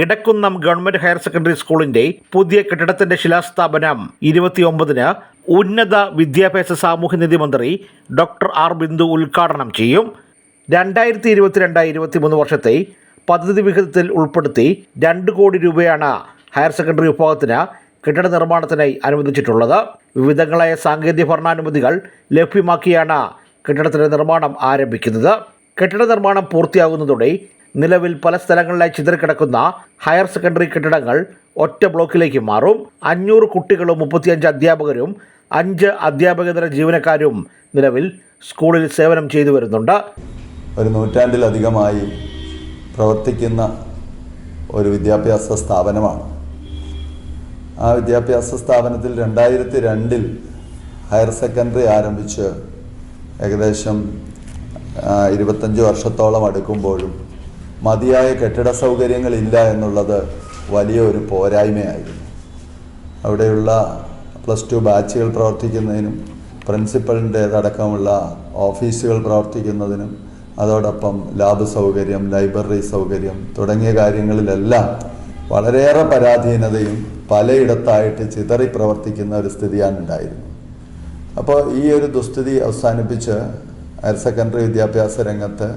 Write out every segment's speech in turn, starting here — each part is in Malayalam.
ഇടക്കുന്നം ഗവൺമെന്റ് ഹയർ സെക്കൻഡറി സ്കൂളിന്റെ പുതിയ കെട്ടിടത്തിന്റെ ശിലാസ്ഥാപനം ഇരുപത്തിയൊമ്പതിന് ഉന്നത വിദ്യാഭ്യാസ സാമൂഹ്യനീതി മന്ത്രി ഡോക്ടർ ആർ ബിന്ദു ഉദ്ഘാടനം ചെയ്യും. രണ്ടായിരത്തി ഇരുപത്തിരണ്ട് ഇരുപത്തിമൂന്ന് വർഷത്തെ പദ്ധതി വിഹിതത്തിൽ ഉൾപ്പെടുത്തി രണ്ട് കോടി രൂപയാണ് ഹയർ സെക്കൻഡറി വിഭാഗത്തിന് കെട്ടിട നിർമ്മാണത്തിനായി അനുവദിച്ചിട്ടുള്ളത്. വിവിധങ്ങളായ സാങ്കേതിക ഭരണാനുമതികൾ ലഭ്യമാക്കിയാണ് കെട്ടിടത്തിന്റെ നിർമ്മാണം ആരംഭിക്കുന്നത്. കെട്ടിട നിർമ്മാണം പൂർത്തിയാകുന്നതോടെ നിലവിൽ പല സ്ഥലങ്ങളിലായി ചിതറിക്കിടക്കുന്ന ഹയർ സെക്കൻഡറി കെട്ടിടങ്ങൾ ഒറ്റ ബ്ലോക്കിലേക്ക് മാറും. അഞ്ഞൂറ് കുട്ടികളും മുപ്പത്തിയഞ്ച് അധ്യാപകരും അഞ്ച് അധ്യാപകേതര ജീവനക്കാരും നിലവിൽ സ്കൂളിൽ സേവനം ചെയ്തു വരുന്നുണ്ട്. ഒരു നൂറ്റാണ്ടിലധികമായി പ്രവർത്തിക്കുന്ന ഒരു വിദ്യാഭ്യാസ സ്ഥാപനമാണ്. ആ വിദ്യാഭ്യാസ സ്ഥാപനത്തിൽ രണ്ടായിരത്തി രണ്ടിൽ ഹയർ സെക്കൻഡറി ആരംഭിച്ച് ഏകദേശം ഇരുപത്തഞ്ച് വർഷത്തോളം അടുക്കുമ്പോഴും മതിയായ കെട്ടിട സൗകര്യങ്ങളില്ല എന്നുള്ളത് വലിയ ഒരു പോരായ്മയായിരുന്നു. അവിടെയുള്ള പ്ലസ് ടു ബാച്ചുകൾ പ്രവർത്തിക്കുന്നതിനും പ്രിൻസിപ്പലിന്റേതടക്കമുള്ള ഓഫീസുകൾ പ്രവർത്തിക്കുന്നതിനും അതോടൊപ്പം ലാബ് സൗകര്യം ലൈബ്രറി സൗകര്യം തുടങ്ങിയ കാര്യങ്ങളിലെല്ലാം വളരെയേറെ പരാധീനതയും പലയിടത്തായിട്ട് ചിതറി പ്രവർത്തിക്കുന്ന ഒരു സ്ഥിതിയാണ് ഉണ്ടായിരുന്നത്. അപ്പോൾ ഈ ഒരു ദുസ്ഥിതി അവസാനിപ്പിച്ച് ഹയർ സെക്കൻഡറി വിദ്യാഭ്യാസ രംഗത്ത്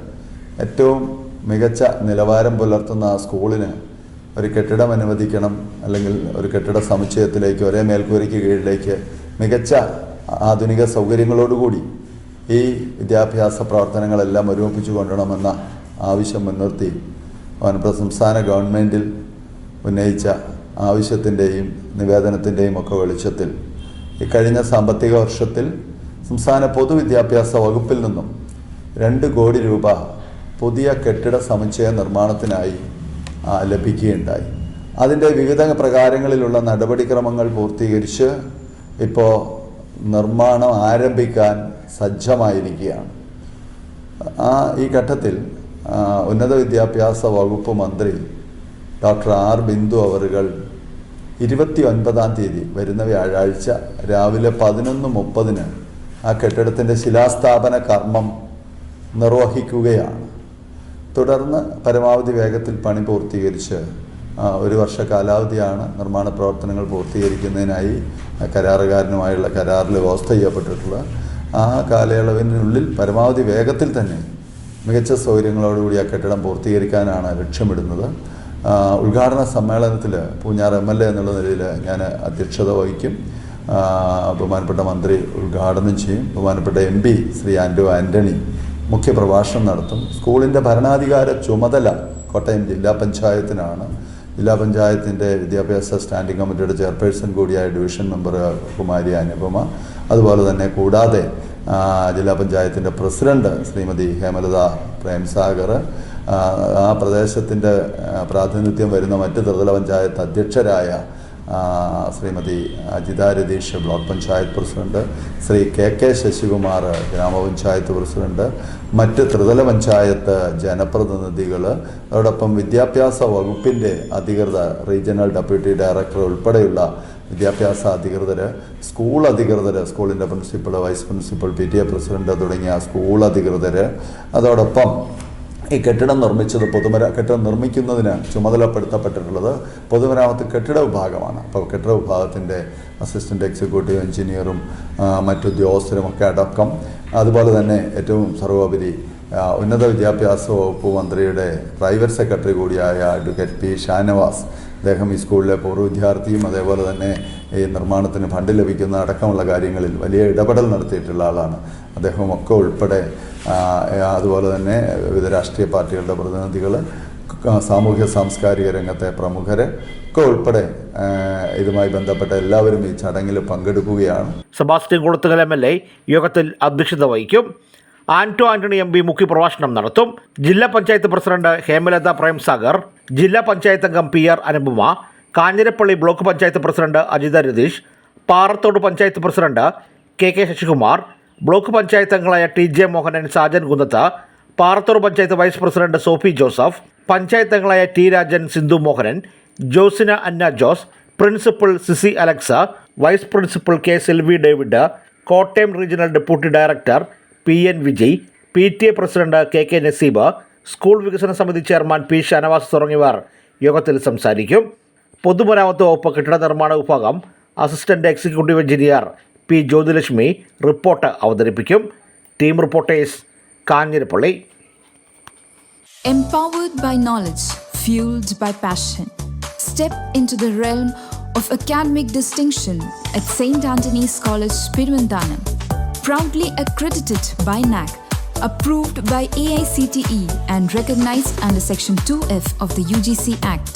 ഏറ്റവും മികച്ച നിലവാരം പുലർത്തുന്ന ആ സ്കൂളിന് ഒരു കെട്ടിടം അനുവദിക്കണം അല്ലെങ്കിൽ ഒരു കെട്ടിട സമുച്ചയത്തിലേക്ക് ഒരേ മേൽക്കൂരയ്ക്ക് കീഴിലേക്ക് മികച്ച ആധുനിക സൗകര്യങ്ങളോടുകൂടി ഈ വിദ്യാഭ്യാസ പ്രവർത്തനങ്ങളെല്ലാം ഒരുമിപ്പിച്ചു കൊണ്ടണമെന്ന ആവശ്യം മുൻനിർത്തി അവൻ സംസ്ഥാന ഗവൺമെന്റിൽ ഉന്നയിച്ച ആവശ്യത്തിന്റെയും നിവേദനത്തിന്റെയും ഒക്കെ വെളിച്ചത്തിൽ ഇക്കഴിഞ്ഞ കഴിഞ്ഞ സാമ്പത്തിക വർഷത്തിൽ സംസ്ഥാന പൊതുവിദ്യാഭ്യാസ വകുപ്പിൽ നിന്നും രണ്ട് കോടി രൂപ പുതിയ കെട്ടിട സമുച്ചയ നിർമ്മാണത്തിനായി ലഭിക്കുകയുണ്ടായി. അതിന്റെ വിവിധ പ്രകാരങ്ങളിലുള്ള നടപടിക്രമങ്ങൾ പൂർത്തീകരിച്ച് ഇപ്പോൾ നിർമ്മാണം ആരംഭിക്കാൻ സജ്ജമായിരിക്കുകയാണ്. ആ ഈ ഘട്ടത്തിൽ ഉന്നത വിദ്യാഭ്യാസ വകുപ്പ് മന്ത്രി ഡോക്ടർ ആർ ബിന്ദു അവറുകൾ ഇരുപത്തി ഒൻപതാം തീയതി വരുന്ന വ്യാഴാഴ്ച രാവിലെ പതിനൊന്ന് മുപ്പതിന് ആ കെട്ടിടത്തിന്റെ ശിലാസ്ഥാപന കർമ്മം നിർവഹിക്കുകയാണ്. തുടർന്ന് പരമാവധി വേഗത്തിൽ പണി പൂർത്തീകരിച്ച് ഒരു വർഷ കാലാവധിയാണ് നിർമ്മാണ പ്രവർത്തനങ്ങൾ പൂർത്തീകരിക്കുന്നതിനായി കരാറുകാരനുമായുള്ള കരാറിൽ വ്യവസ്ഥ ചെയ്യപ്പെട്ടിട്ടുള്ള ആ കാലയളവിനുള്ളിൽ പരമാവധി വേഗത്തിൽ തന്നെ മികച്ച സൗകര്യങ്ങളോടുകൂടി ആ കെട്ടിടം പൂർത്തീകരിക്കാനാണ് ലക്ഷ്യമിടുന്നത്. ഉദ്ഘാടന സമ്മേളനത്തിൽ പൂഞ്ഞാർ എം എൽ എ എന്നുള്ള നിലയിൽ ഞാൻ അധ്യക്ഷത വഹിക്കും. ബഹുമാനപ്പെട്ട മന്ത്രി ഉദ്ഘാടനം ചെയ്യും. ബഹുമാനപ്പെട്ട എം പി ശ്രീ ആൻഡോ ആന്റണി മുഖ്യപ്രഭാഷണം നടത്തും. സ്കൂളിന്റെ ഭരണാധികാര ചുമതല കോട്ടയം ജില്ലാ പഞ്ചായത്തിനാണ്. ജില്ലാ പഞ്ചായത്തിന്റെ വിദ്യാഭ്യാസ സ്റ്റാൻഡിംഗ് കമ്മിറ്റിയുടെ ചെയർപേഴ്സൺ കൂടിയായ ഡിവിഷൻ മെമ്പർ കുമാരി അനുപമ അതുപോലെ തന്നെ കൂടാതെ ജില്ലാ പഞ്ചായത്തിന്റെ പ്രസിഡന്റ് ശ്രീമതി ഹേമലത പ്രേംസാഗർ ആ, പ്രദേശത്തിന്റെ പ്രാതിനിധ്യം വരുന്ന മറ്റ് ത്രിതല panchayat അധ്യക്ഷരായ Shrimati Ajitha Ratheesh block panchayat president Shri K K Sasikumar ഗ്രാമപഞ്ചായത്ത് പ്രസിഡന്റ് മറ്റ് ത്രിതല പഞ്ചായത്ത് ജനപ്രതിനിധികൾ അതോടൊപ്പം വിദ്യാഭ്യാസ വകുപ്പിന്റെ അധികൃതർ റീജിയണൽ ഡെപ്യൂട്ടി ഡയറക്ടർ ഉൾപ്പെടെയുള്ള വിദ്യാഭ്യാസ അധികൃതർ സ്കൂൾ അധികൃതർ സ്കൂളിന്റെ principal vice principal P T A president തുടങ്ങിയ സ്കൂൾ അധികൃതർ അതോടൊപ്പം ഈ കെട്ടിടം നിർമ്മിച്ചത് പൊതുമര കെട്ടിടം നിർമ്മിക്കുന്നതിന് ചുമതലപ്പെടുത്തപ്പെട്ടിട്ടുള്ളത്. പൊതുമരാമത്ത് കെട്ടിട വിഭാഗമാണ്. അപ്പോൾ കെട്ടിട വിഭാഗത്തിന്റെ അസിസ്റ്റന്റ് എക്സിക്യൂട്ടീവ് എഞ്ചിനീയറും മറ്റു മറ്റുദ്യോഗസ്ഥരും ഒക്കെ അടക്കം. അതുപോലെ തന്നെ ഏറ്റവും സർവോപരി ഉന്നത വിദ്യാഭ്യാസ വകുപ്പ് മന്ത്രിയുടെ പ്രൈവറ്റ് സെക്രട്ടറി കൂടിയായ അഡ്വക്കേറ്റ് പി ഷാനവാസ് അദ്ദേഹം ഈ സ്കൂളിലെ പൂർവ വിദ്യാർത്ഥിയും അതേപോലെ തന്നെ ഈ നിർമ്മാണത്തിന് ഫണ്ട് ലഭിക്കുന്ന അടക്കമുള്ള കാര്യങ്ങളിൽ വലിയ ഇടപെടൽ നടത്തിയിട്ടുള്ള ആളാണ്. അദ്ദേഹം ഒക്കെ ഉൾപ്പെടെ അതുപോലെ തന്നെ വിവിധ രാഷ്ട്രീയ പാർട്ടികളുടെ പ്രതിനിധികൾ സാമൂഹ്യ സാംസ്കാരിക രംഗത്തെ പ്രമുഖർ ഒക്കെ ഉൾപ്പെടെ ഇതുമായി ബന്ധപ്പെട്ട എല്ലാവരും ഈ ചടങ്ങിൽ പങ്കെടുക്കുകയാണ്. Sebastian Kulathunkal M L A യോഗത്തിൽ അധ്യക്ഷത വഹിക്കും. ആന്റോ ആന്റണി എം പി മുഖ്യപ്രഭാഷണം നടത്തും. ജില്ലാ പഞ്ചായത്ത് പ്രസിഡന്റ് ഹേമലത പ്രേംസാഗർ ജില്ലാ പഞ്ചായത്ത് അംഗം P R Anupama Kanjirappally block panchayat president Ajitha Ratheesh Parathodu panchayat president K K Sasikumar block panchayat അംഗങ്ങളായ T J Mohanan Sajan Kunnath Parathodu panchayat vice president Sophy Joseph panchayat അംഗങ്ങളായ T Rajan Sindhu Mohanan Josina Anna Jose principal Sicy Alex vice principal K Silvy David Kottayam regional deputy director P N Vijay P T A president K K Naseeb school വികസന സമിതി ചെയർമാൻ പി ഷാനവാസ് തുടങ്ങിയവർ യോഗത്തിൽ സംസാരിക്കും. പൊതുമരാമത്ത് വകുപ്പ് കെട്ടിട നിർമ്മാണ വിഭാഗം assistant executive engineer P Jyothilakshmi report അവതരിപ്പിക്കും team reporters Kanjirappally Empowered by knowledge, fueled by passion. Step into the realm of academic distinction at St. Anthony's College, Pirvandanam. Proudly accredited by NAC, approved by AICTE, and recognized under Section 2F of the UGC Act.